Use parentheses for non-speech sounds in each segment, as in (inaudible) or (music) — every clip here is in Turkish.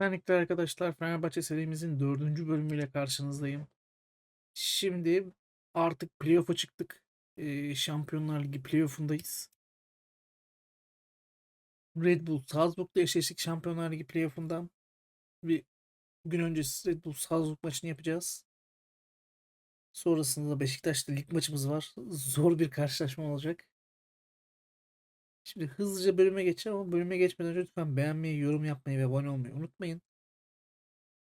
Benlikler arkadaşlar Fenerbahçe serimizin dördüncü bölümüyle karşınızdayım. Şimdi artık playoff'a çıktık. Ee, Şampiyonlar Ligi playoff'undayız. Red Bull Salzburg'da eşleştik Şampiyonlar Ligi playoff'undan. Bir gün öncesi Red Bull Salzburg maçını yapacağız. Sonrasında da Beşiktaş'ta lig maçımız var. Zor bir karşılaşma olacak. Şimdi hızlıca bölüme geçeceğim ama bölüme geçmeden önce lütfen beğenmeyi, yorum yapmayı ve abone olmayı unutmayın.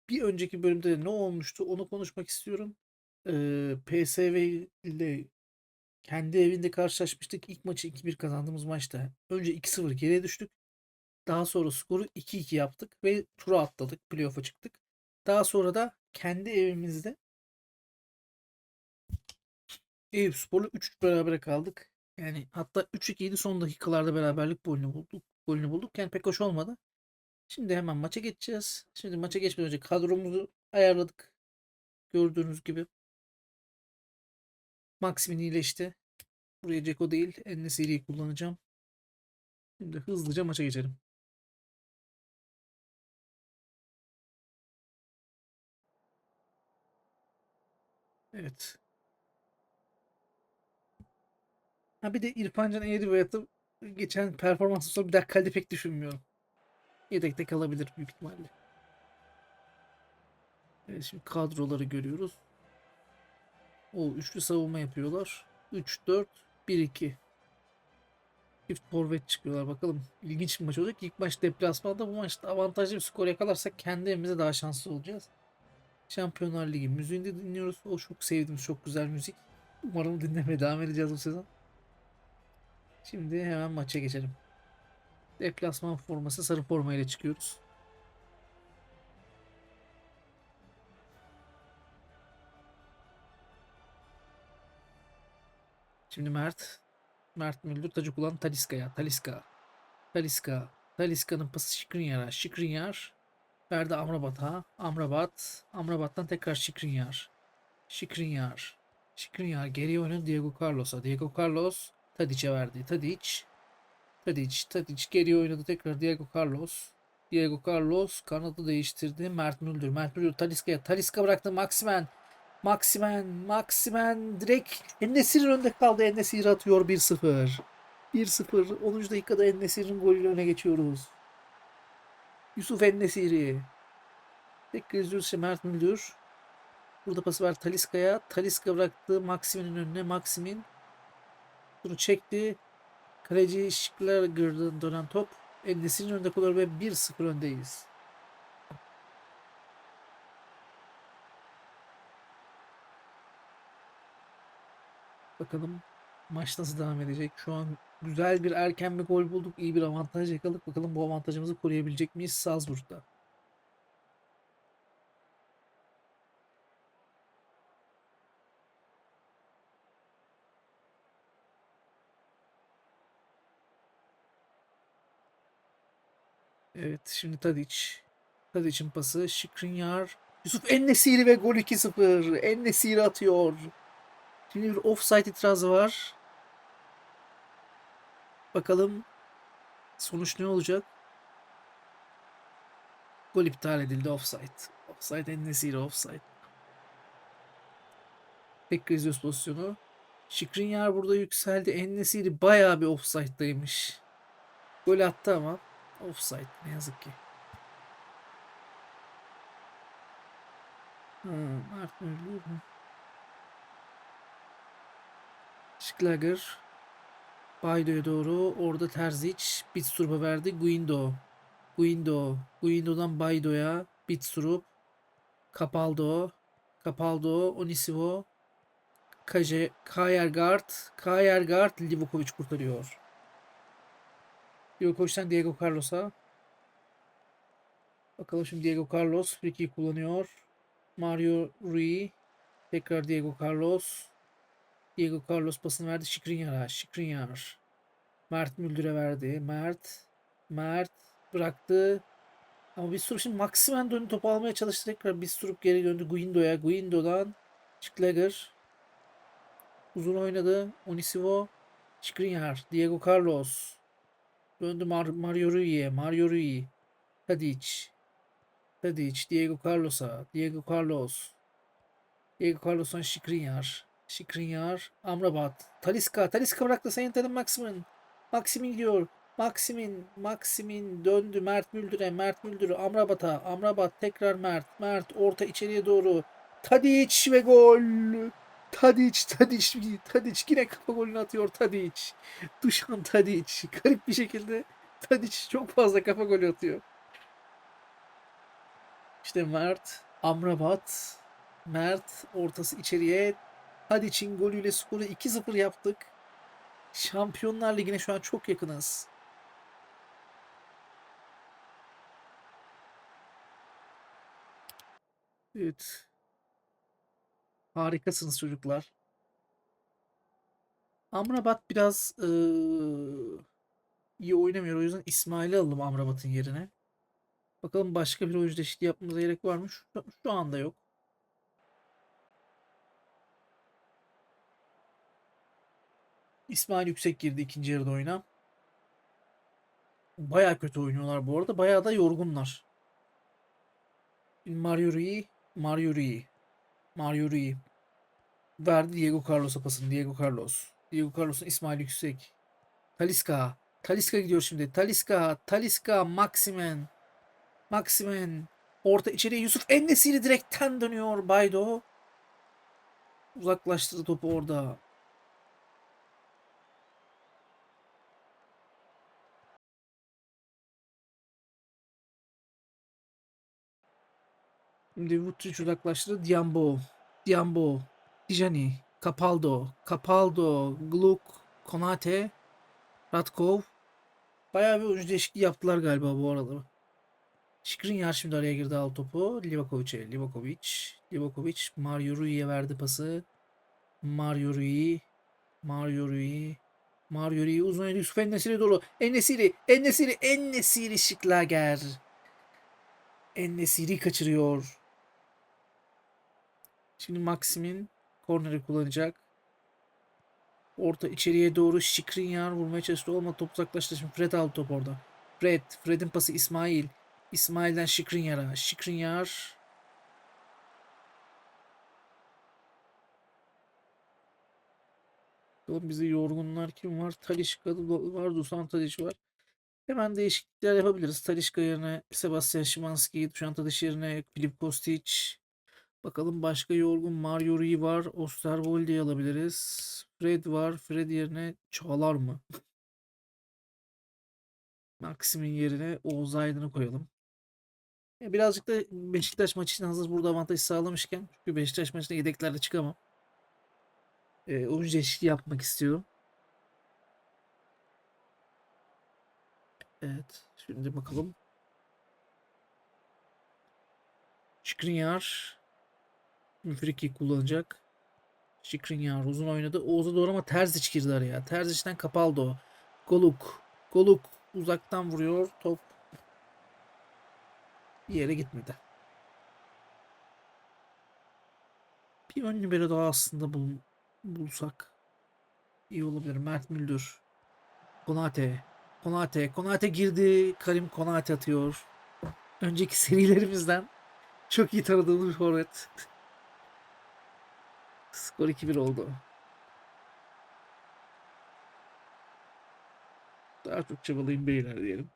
Bir önceki bölümde de ne olmuştu onu konuşmak istiyorum. Ee, PSV ile kendi evinde karşılaşmıştık. İlk maçı 2-1 kazandığımız maçta önce 2-0 geriye düştük. Daha sonra skoru 2-2 yaptık ve tura atladık. Playoff'a çıktık. Daha sonra da kendi evimizde Eyüp Spor'la 3-3 berabere kaldık. Yani hatta 3-2 idi son dakikalarda beraberlik golünü bulduk. Golünü bulduk. Yani pek hoş olmadı. Şimdi hemen maça geçeceğiz. Şimdi maça geçmeden önce kadromuzu ayarladık. Gördüğünüz gibi. Maximin iyileşti. Buraya Ceko değil, Enesiri'yi kullanacağım. Şimdi hızlıca maça geçelim. Evet. Ha bir de İrfan Can Eğribayat'ı geçen performansı sonra bir kalede pek düşünmüyorum. Yedekte kalabilir büyük ihtimalle. Evet şimdi kadroları görüyoruz. O üçlü savunma yapıyorlar. 3-4 1-2. Çift forvet çıkıyorlar bakalım. İlginç bir maç olacak. İlk maç deplasmanda bu maçta avantajlı bir skor yakalarsak kendi evimize daha şanslı olacağız. Şampiyonlar Ligi müziğini de dinliyoruz. O çok sevdiğim çok güzel müzik. Umarım dinlemeye devam edeceğiz bu sezon. Şimdi hemen maça geçelim. Deplasman forması sarı formayla çıkıyoruz. Şimdi Mert. Mert Müldür tacı kullanan Taliska'ya. Taliska. Taliska. Taliska'nın pası Şikrinyar'a. Şikrinyar. Verdi Amrabat'a. Amrabat. Amrabat'tan tekrar Şikrinyar. Şikrinyar. Şikrinyar geriye oynadı Diego Carlos'a. Diego Carlos Tadic'e verdi. Tadic. Tadic. Tadic geriye oynadı tekrar Diego Carlos. Diego Carlos kanadı değiştirdi. Mert Müldür. Mert Müldür Taliska'ya. Taliska bıraktı. Maximen. Maximen. Maximen direkt Ennesir önde kaldı. Ennesir atıyor 1-0. 1-0. 10. dakikada Ennesir'in golüyle öne geçiyoruz. Yusuf Ennesiri. Tekrar izliyoruz Mert Müldür. Burada pası var Taliska'ya. Taliska bıraktı Maximin'in önüne. Maximin bunu çekti. Kaleci Şiklerger'den dönen top. Endesinin önünde kalıyor ve 1-0 öndeyiz. Bakalım maç nasıl devam edecek. Şu an güzel bir erken bir gol bulduk. İyi bir avantaj yakaladık. Bakalım bu avantajımızı koruyabilecek miyiz Salzburg'da? Evet şimdi Tadic. Tadic'in pası. Şikrinyar. Yusuf Ennesiri ve gol 2-0. Ennesiri atıyor. Şimdi bir offside itirazı var. Bakalım sonuç ne olacak? Gol iptal edildi offside. Offside Ennesiri offside. Tekrar izliyoruz pozisyonu. Şikrinyar burada yükseldi. Ennesiri bayağı bir offside'daymış. Gol attı ama Offside ne yazık ki. Hmm, Müldür mü? Schlager. Baydo'ya doğru. Orada Terzic. Bitsurup'a verdi. Guindo. Guindo. Guindo'dan Baydo'ya. Bitsurup. Capaldo. Capaldo. Onisivo. Kaje. Kayergard. Kayergard. Livakovic kurtarıyor. Djokovic'ten Diego Carlos'a. Bakalım şimdi Diego Carlos free kullanıyor. Mario Rui. Tekrar Diego Carlos. Diego Carlos pasını verdi Şikrinyar'a. Şikrinyar. Mert Müldür'e verdi. Mert. Mert bıraktı. Ama bir sürü şimdi Maximen dönüp topu almaya çalıştı tekrar. Bir sürü geri döndü Guindo'ya. Guindo'dan Schleger. Uzun oynadı. Onisivo. Şikrinyar. Diego Carlos. Döndü Mar Mario Rui'ye. Mario Rui. Tadic. Tadic, Diego Carlos'a, Diego Carlos. Diego Carlos'tan Skriniar. Skriniar, Amrabat. Taliska, Taliska bıraktı Sayın Terim Maximin. Maximin gidiyor. Maximin, Maximin döndü Mert Müldür'e, Mert Müldür'ü Amrabat'a, Amrabat tekrar Mert, Mert orta içeriye doğru. Tadic ve gol. Tadic, Tadic, Tadic yine kafa golünü atıyor Tadic. Dušan Tadic. Garip bir şekilde Tadic çok fazla kafa golü atıyor. İşte Mert, Amrabat, Mert ortası içeriye. Tadic'in golüyle skoru 2-0 yaptık. Şampiyonlar Ligi'ne şu an çok yakınız. Evet. Harikasınız çocuklar. Amrabat biraz eee, iyi oynamıyor. O yüzden İsmail'i alalım Amrabat'ın yerine. Bakalım başka bir oyuncu değişikliği yapmamıza gerek var mı? Şu, şu anda yok. İsmail Yüksek girdi ikinci yarıda oyuna. Baya kötü oynuyorlar bu arada. Baya da yorgunlar. Mario Rui, Mario Rui, Mario Rui. Verdi Diego Carlos'a pasını. Diego Carlos. Diego Carlos'un İsmail Yüksek. Taliska. Taliska gidiyor şimdi. Taliska. Taliska. Maximen. Maximen. Orta içeriye Yusuf Ennesiri direkten dönüyor. Baydo. Uzaklaştırdı topu orada. Şimdi Vutric uzaklaştırdı. Diambo. Diambo. Tijani. Capaldo. Capaldo. Gluk. Konate. Ratkov. Bayağı bir oyuncu değişikliği yaptılar galiba bu arada. Skriniar şimdi araya girdi al topu. Livakovic'e. Livakovic. Livakovic. Mario Rui'ye verdi pası. Mario Rui. Mario Rui. Mario Rui uzun oynadı. Yusuf Ennesiri doğru. Ennesiri. Ennesiri. Ennesiri Şiklager. Ennesiri kaçırıyor. Şimdi Maxim'in korneri kullanacak. Orta içeriye doğru Şikrinyar vurmaya çalıştı. Olmadı top uzaklaştı. Şimdi Fred aldı top orada. Fred. Fred'in pası İsmail. İsmail'den Şikrinyar'a. Şikrinyar. Bakalım bize yorgunlar kim var? Talişka var. Dusan Tadic var. Hemen değişiklikler yapabiliriz. Talişka yerine Sebastian Szymanski, Dušan Tadic yerine Filip Kostic. Bakalım başka yorgun Mario Rui var. Osterwolde'yi alabiliriz. Fred var. Fred yerine Çağlar mı? Maxim'in yerine Oğuz Aydın'ı koyalım. Birazcık da Beşiktaş maçı için hazır burada avantaj sağlamışken çünkü Beşiktaş maçında yedeklerle çıkamam. E, oyuncu değişikliği yapmak istiyorum. Evet. Şimdi bakalım. Skriniar Müfriki kullanacak. Skriniar uzun oynadı. Oğuz'a doğru ama Terzic girdi araya. Terzic'den kapaldı o. Goluk. Goluk uzaktan vuruyor. Top bir yere gitmedi. Bir ön libero daha aslında bul, bulsak iyi olabilir. Mert Müldür. Konate. Konate. Konate girdi. Karim Konate atıyor. Önceki serilerimizden çok iyi tanıdığımız bir forvet. Skor 2-1 oldu. Daha çok çabalayın beyler diyelim.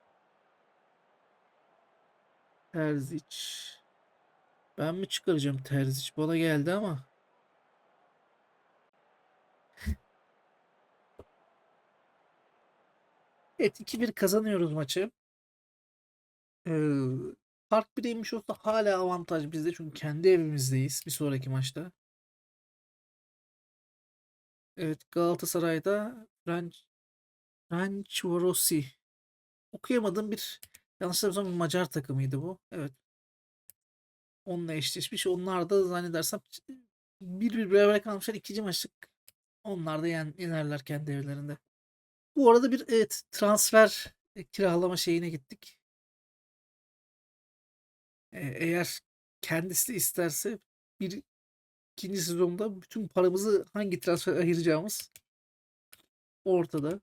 Terzic. Ben mi çıkaracağım Terzic? Bana geldi ama. (laughs) Evet 2-1 kazanıyoruz maçı. Ee, fark 1'eymiş olsa hala avantaj bizde çünkü kendi evimizdeyiz bir sonraki maçta. Evet Galatasaray'da French Ferencvarosi okuyamadığım bir yanlış hatırlamıyorsam bir Macar takımıydı bu. Evet. Onunla eşleşmiş. Onlar da zannedersem bir bir beraber kalmışlar. ikinci maçlık onlar da yen, yenerler kendi evlerinde. Bu arada bir evet, transfer e, kiralama şeyine gittik. E, eğer kendisi isterse bir ikinci sezonda bütün paramızı hangi transfer ayıracağımız ortada.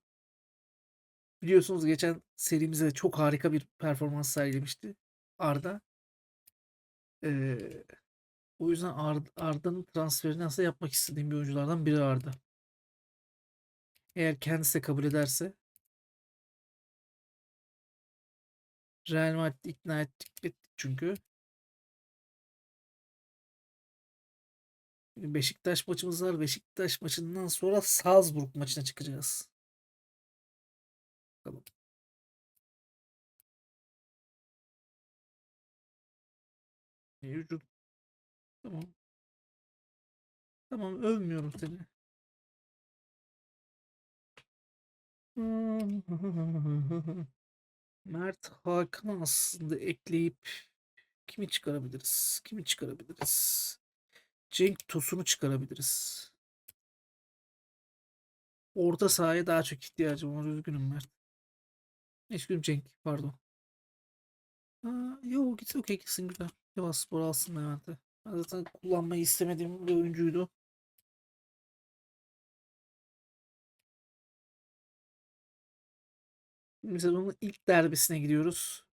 Biliyorsunuz geçen serimize çok harika bir performans sergilemişti Arda. Ee, o yüzden Ar- Arda'nın transferini nasıl yapmak istediğim bir oyunculardan biri Arda. Eğer kendisi de kabul ederse Real Madrid'i ikna ettik, ettik çünkü. Beşiktaş maçımız var. Beşiktaş maçından sonra Salzburg maçına çıkacağız. Bakalım. Vücut. Tamam. Tamam övmüyorum seni. (laughs) Mert Hakan aslında ekleyip kimi çıkarabiliriz? Kimi çıkarabiliriz? Cenk Tosun'u çıkarabiliriz. Orta sahaya daha çok ihtiyacım var. Üzgünüm Mert. Üzgünüm Cenk. Pardon. Aa, yok gitsin okey gitsin güzel. Sivas Spor alsın Levent'e. Ben zaten kullanmayı istemediğim bir oyuncuydu. Şimdi sezonun ilk derbisine gidiyoruz.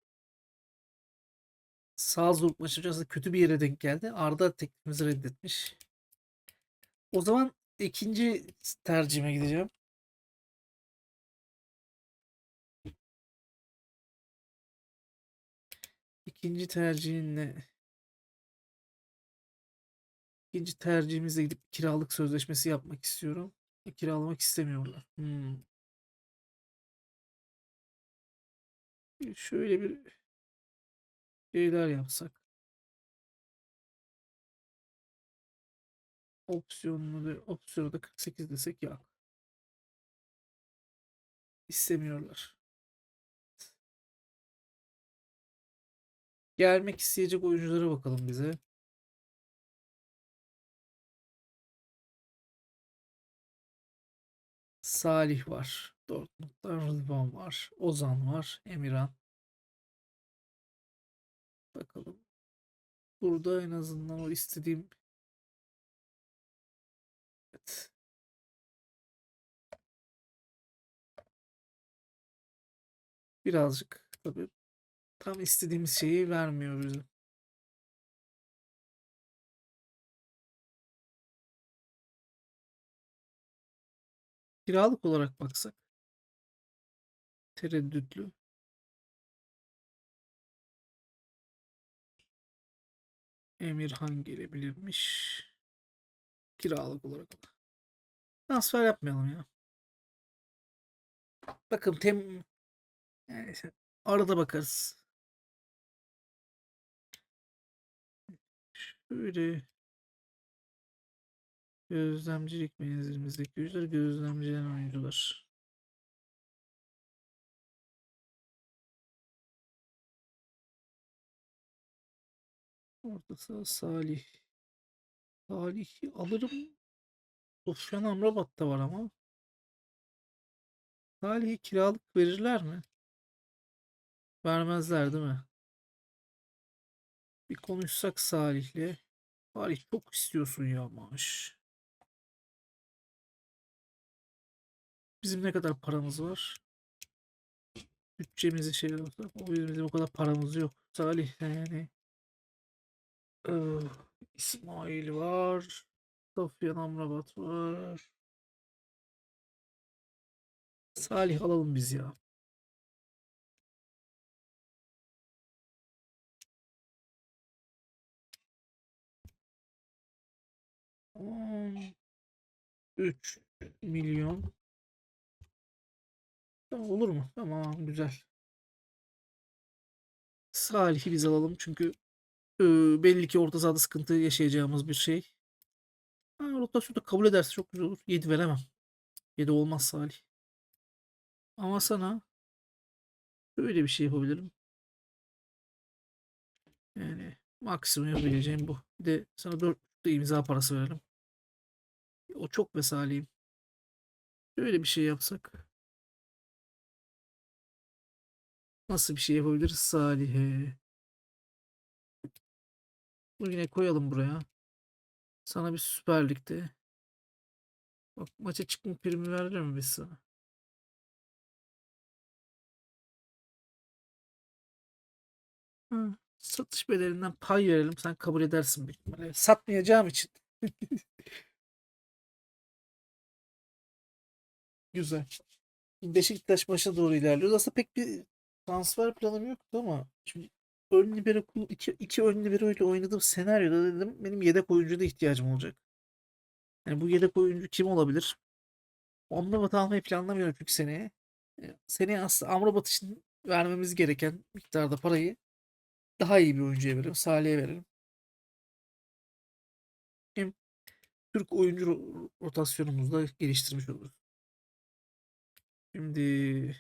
Salzburg maçı aslında kötü bir yere denk geldi. Arda teklifimizi reddetmiş. O zaman ikinci tercihime gideceğim. İkinci tercihin ne? İkinci tercihimizle gidip kiralık sözleşmesi yapmak istiyorum. E, Kiralamak istemiyorlar. Hmm. Şöyle bir şeyler yapsak. Opsiyonunu da, opsiyonu da 48 desek ya. İstemiyorlar. Gelmek isteyecek oyunculara bakalım bize. Salih var. Dortmund'dan Rıdvan var. Ozan var. Emirhan. Bakalım. Burada en azından o istediğim Evet. Birazcık tabii tam istediğimiz şeyi vermiyor bize. Kiralık olarak baksak tereddütlü. Emirhan gelebilirmiş. Kiralık olarak. Transfer yapmayalım ya. Bakın tem yani arada bakarız. Şöyle gözlemcilik menzilimizdeki oyuncular gözlemcilen oyuncular. Orta saha Salih. Salih'i alırım. Sofyan Amrabat da var ama. Salih'i kiralık verirler mi? Vermezler değil mi? Bir konuşsak Salih'le. Salih çok istiyorsun ya maaş. Bizim ne kadar paramız var? Bütçemizi şey olsa. O bizim o kadar paramız yok. Salih yani. İsmail var. Sofyan Amrabat var. Salih alalım biz ya. On üç milyon. Tamam, olur mu? Tamam güzel. Salih'i biz alalım çünkü e, belli ki orta sahada sıkıntı yaşayacağımız bir şey. Ha, rotasyonu kabul ederse çok güzel olur. 7 veremem. 7 olmaz Salih. Ama sana böyle bir şey yapabilirim. Yani maksimum yapabileceğim bu. Bir de sana 4 da imza parası verelim. O çok ve Salih'im. Böyle bir şey yapsak. Nasıl bir şey yapabiliriz Salih'e? Bunu yine koyalım buraya. Sana bir Süper Lig'de. Bak maça çıkma primi vereceğim biz sana. Hı, Satış bedelinden pay verelim. Sen kabul edersin büyük. Satmayacağım için. (laughs) Güzel. Beşiktaş başa doğru ilerliyoruz. Aslında pek bir transfer planım yoktu ama şimdi ön libero iki, iki ön libero ile oynadığım senaryoda dedim benim yedek oyuncuya da ihtiyacım olacak. Yani bu yedek oyuncu kim olabilir? Amrabat almayı planlamıyorum çünkü seneye. Seneye aslında Amrabat için vermemiz gereken miktarda parayı daha iyi bir oyuncuya verelim. Salih'e verelim. Hem Türk oyuncu ro- rotasyonumuzu da geliştirmiş oluruz. Şimdi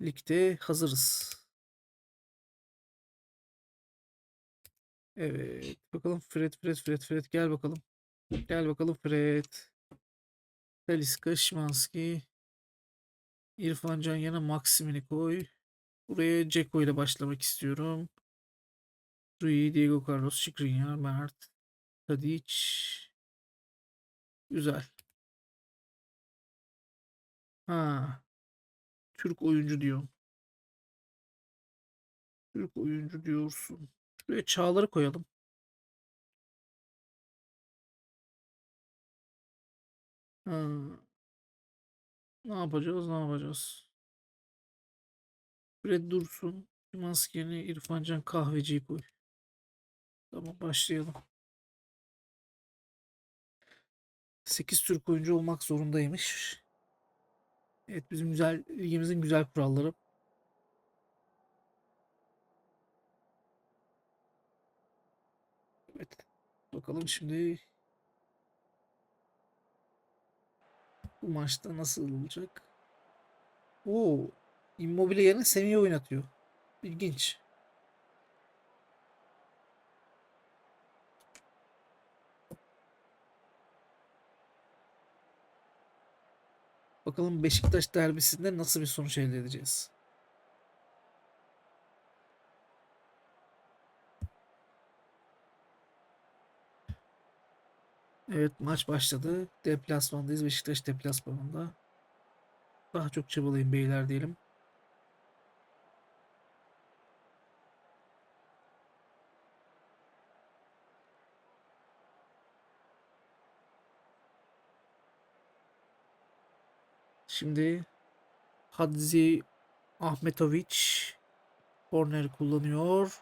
ligde hazırız. Evet. Bakalım Fred, Fred, Fred, Fred. Gel bakalım. Gel bakalım Fred. Talisca, Şimanski. İrfan Can yana Maksimini koy. Buraya Ceko ile başlamak istiyorum. Rui, Diego Carlos, Skriniar, Mert, Tadic. Güzel. Ha. Türk oyuncu diyor. Türk oyuncu diyorsun. Şuraya Çağlar'ı koyalım. Ha. Ne yapacağız? Ne yapacağız? Fred Dursun. Şimanski yerine İrfan Can Kahveci'yi koy. Tamam başlayalım. 8 Türk oyuncu olmak zorundaymış. Evet bizim güzel ligimizin güzel kuralları. Evet. Bakalım şimdi bu maçta nasıl olacak? Oo, Immobile yerine Semih'i oynatıyor. İlginç. Bakalım Beşiktaş derbisinde nasıl bir sonuç elde edeceğiz? Evet maç başladı. Deplasmandayız. Beşiktaş deplasmanında. Daha çok çabalayın beyler diyelim. Şimdi Hadzi Ahmetovic korner kullanıyor.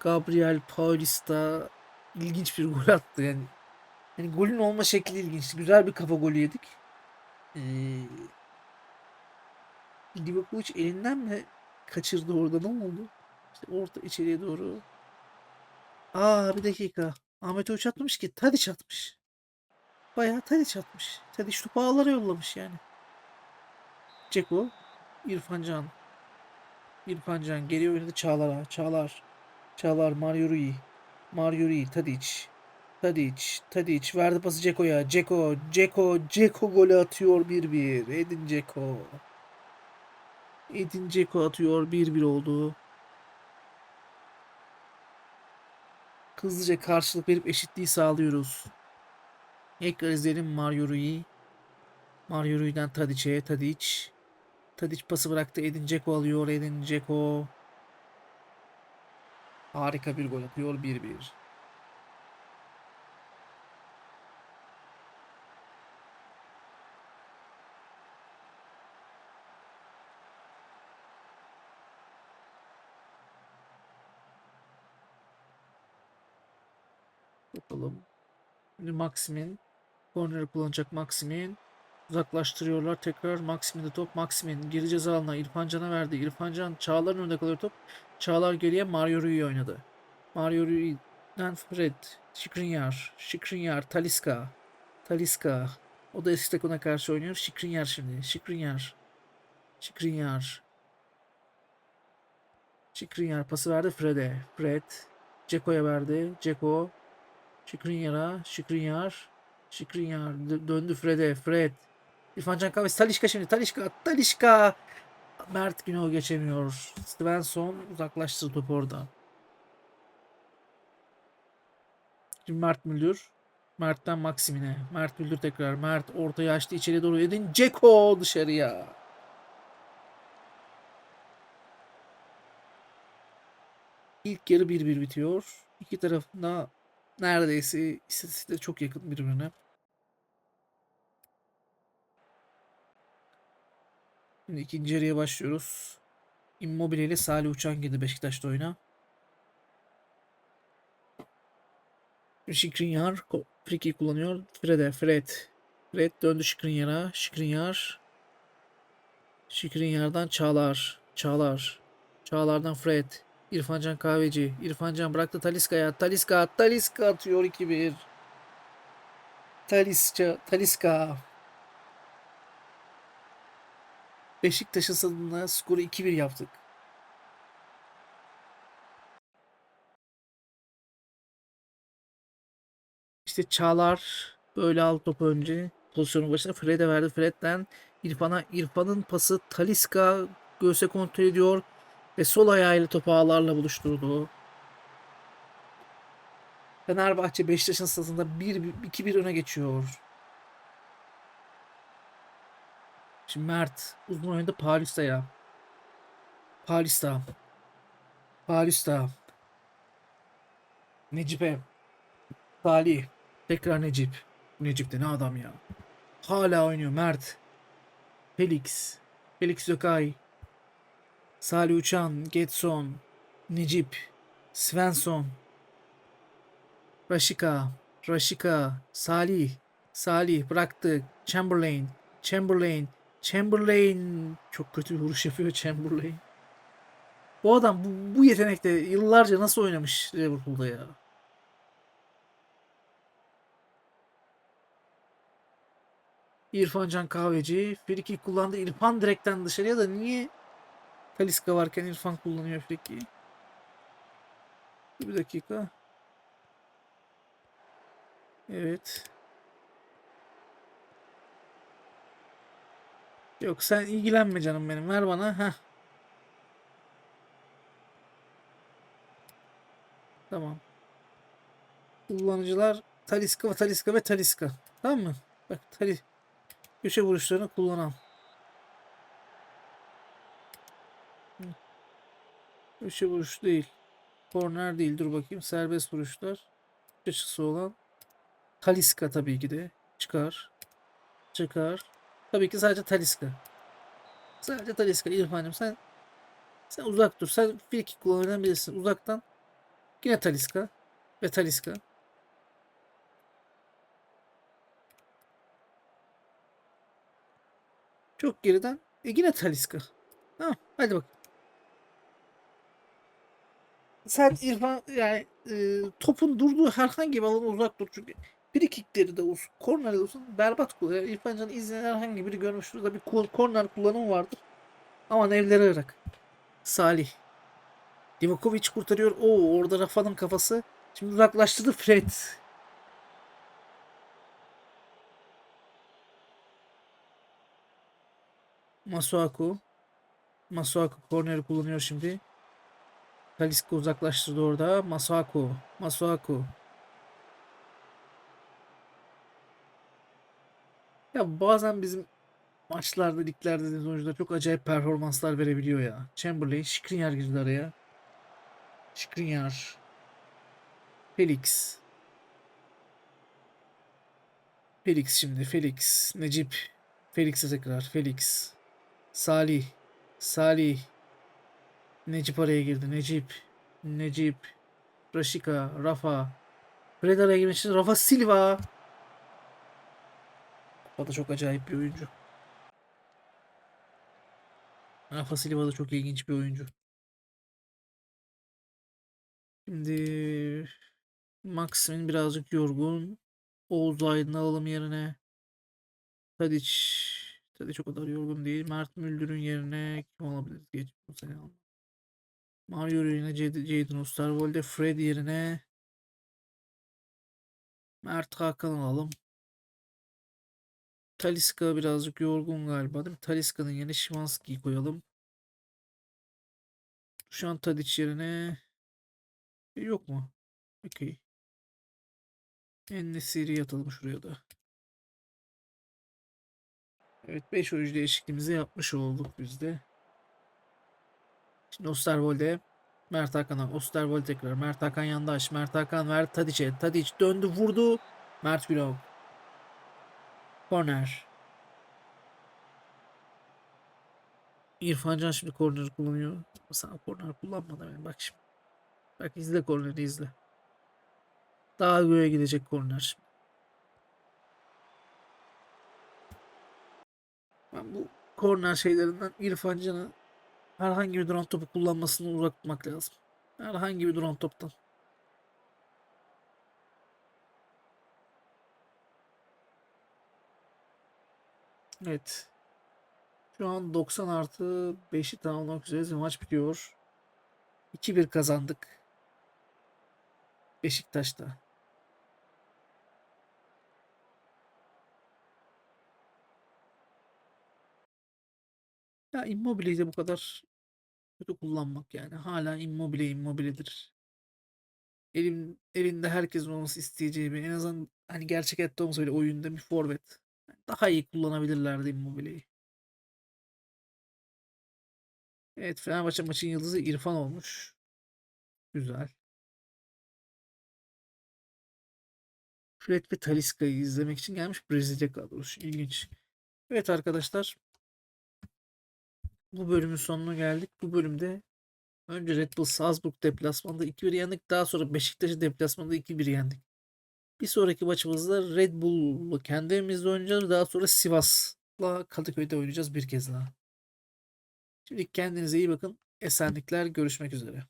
Gabriel Paulista ilginç bir gol attı yani. Yani golün olma şekli ilginç. Güzel bir kafa golü yedik. Ee, Livakovic elinden mi kaçırdı orada ne oldu? İşte orta içeriye doğru. Aa bir dakika. Ahmet Hoca atmamış ki. Tadiç atmış. Bayağı Tadiç atmış. Tadiç topu ağlara yollamış yani. Ceko. İrfan Can. İrfan Can geri oynadı Çağlar'a. Çağlar. Çağlar Mario Rui. Mario Rui. Tadic. Tadic. Tadic. Verdi pası Ceko'ya. Ceko. Ceko. Ceko golü atıyor 1-1. Edin Ceko. Edin Ceko atıyor 1-1 oldu. Hızlıca karşılık verip eşitliği sağlıyoruz. Tekrar izleyelim Mario Rui. Mario Rui'den Tadic'e. Tadic. Tadic pası bıraktı. Edin Dzeko alıyor. Edin Dzeko. Harika bir gol atıyor. 1-1. Bakalım. Şimdi Maximin. Korneri kullanacak Maximin. Uzaklaştırıyorlar. Tekrar Maximin'de top. Maximin geri ceza alanına İrfan Can'a verdi. İrfan Can Çağlar'ın önünde kalıyor top. Çağlar geriye Mario Rui oynadı. Mario Rui'den Fred. Skriniar. Skriniar. Talisca. Talisca. O da Estekon'a karşı oynuyor. Skriniar şimdi. Skriniar. Skriniar. Skriniar pası verdi Fred'e. Fred. Ceko'ya verdi. Ceko. Skriniar'a. Skriniar. Skriniar. Dö- Döndü Fred'e. Fred. İrfan Can Kahvesi. Talişka şimdi. Talişka. Talişka. Mert Günok geçemiyor. Svensson uzaklaştırdı topu oradan. Şimdi Mert Müldür. Mert'ten Maksimine. Mert Müldür tekrar. Mert ortaya açtı içeri doğru. Edin Ceko dışarıya. İlk yarı 1-1 bitiyor. İki tarafında neredeyse istatistikleri çok yakın birbirine. Şimdi ikinci yarıya başlıyoruz. Immobile ile Salih Uçan girdi Beşiktaş'ta oyuna. Free kick kullanıyor. Fred'e Fred. Fred döndü Skriniar'a. Skriniar. Skriniar'dan Çağlar. Çağlar. Çağlar'dan Fred. İrfancan Kahveci. İrfancan bıraktı Taliska'ya. Taliska. Taliska atıyor 2-1. Talisca. Taliska. Beşiktaş'ın stadında skoru 2-1 yaptık. İşte Çağlar böyle aldı topu önce. Pozisyonun başına Fred'e verdi. Fred'den İrfan'a İrfan'ın pası Taliska göğse kontrol ediyor ve sol ayağıyla topu ağlarla buluşturdu. Fenerbahçe Beşiktaş'ın stadında 1-2-1 öne geçiyor. Şimdi Mert uzun oyunda Paris'te Paris'te. Paris'te. Necip'e. Salih. Tekrar Necip. Necip de ne adam ya. Hala oynuyor Mert. Felix. Felix Gökay. Salih Uçan. Getson. Necip. Svensson. Raşika. Raşika. Salih. Salih bıraktı. Chamberlain. Chamberlain. Chamberlain. Çok kötü bir vuruş yapıyor Chamberlain. Bu adam bu, bu yetenekte yıllarca nasıl oynamış Liverpool'da ya. İrfan Can Kahveci. Friki kullandı. İrfan direkten dışarıya da niye Taliska varken İrfan kullanıyor Friki'yi? Bir dakika. Evet. Yok sen ilgilenme canım benim. Ver bana. Heh. Tamam. Kullanıcılar Taliska Taliska ve Taliska. Tamam mı? Bak Tali köşe vuruşlarını kullanan. Köşe vuruş değil. Korner değil. Dur bakayım. Serbest vuruşlar. Açısı olan. Taliska tabii ki de. Çıkar. Çıkar. Tabii ki sadece Taliska. Sadece Taliska. İrfan'cığım sen sen uzak dur. Sen free kick kullananlardan birisin. Uzaktan yine Taliska ve Taliska. Çok geriden e yine Taliska. Tamam hadi bak. Sen İrfan yani e, topun durduğu herhangi bir alana uzak dur çünkü free kickleri de olsun, korner de olsun berbat kullanıyor. Yani İrfan Can'ı izleyen herhangi biri görmüştür da bir korner kullanımı vardır. Aman evlere ırak. Salih. Divakovic kurtarıyor. Oo orada Rafa'nın kafası. Şimdi uzaklaştırdı Fred. Masuaku. Masuaku korneri kullanıyor şimdi. Talisca uzaklaştırdı orada. Masuaku. Masuaku. Ya bazen bizim maçlarda, liglerde dediğimiz oyuncular çok acayip performanslar verebiliyor ya. Chamberlain, Skriniar girdi araya. Skriniar. Felix. Felix şimdi. Felix. Necip. Felix'e tekrar. Felix. Salih. Salih. Necip araya girdi. Necip. Necip. Raşika. Rafa. Fred araya girmiş. Rafa Silva. O da çok acayip bir oyuncu. Rafa Silva da çok ilginç bir oyuncu. Şimdi Maxim'in birazcık yorgun. Oğuz Aydın'ı alalım yerine. Tadic. Tadic o kadar yorgun değil. Mert Müldür'ün yerine kim olabilir? Geç bu sene al. Mario yerine Jad- Jadon Osterwolde. Fred yerine Mert Hakan alalım. Taliska birazcık yorgun galiba değil mi? Taliska'nın yerine Şimanski'yi koyalım. Şu an Tadic yerine E, yok mu? Okey. En-Nesyri'yi atalım şuraya da. Evet 5 oyuncu değişikliğimizi yapmış olduk biz de. Şimdi Osterwolde. Mert Hakan'a. Osterwolde tekrar. Mert Hakan yandaş. Mert Hakan verdi Tadic'e. Tadic döndü vurdu. Mert Gülov. Korner. İrfan Can şimdi korneri kullanıyor. Sana korner kullanma da bak şimdi. Bak izle korneri izle. Daha göğe gidecek korner şimdi. Ben bu korner şeylerinden İrfan Can'ı herhangi bir duran topu kullanmasını uzak tutmak lazım. Herhangi bir duran toptan. Evet. Şu an 90 artı 5'i tamamlamak üzereyiz maç bitiyor. 2-1 kazandık. Beşiktaş'ta. Ya Immobile'yi de bu kadar kötü kullanmak yani. Hala Immobile Immobile'dir. Elim, elinde herkesin olması isteyeceği bir en azından hani gerçek hayatta olmasa bile oyunda bir forvet. Daha iyi kullanabilirlerdi Immobile'yi. Evet Fenerbahçe maçın yıldızı İrfan olmuş. Güzel. Fred ve Talisca'yı izlemek için gelmiş Brezilya kadrosu. İlginç. Evet arkadaşlar. Bu bölümün sonuna geldik. Bu bölümde önce Red Bull Salzburg deplasmanında 2-1 yendik. Daha sonra Beşiktaş'ı deplasmanında 2-1 yendik. Bir sonraki maçımızda Red Bull'la kendi evimizde oynayacağız. Daha sonra Sivas'la Kadıköy'de oynayacağız bir kez daha. Şimdi kendinize iyi bakın. Esenlikler. Görüşmek üzere.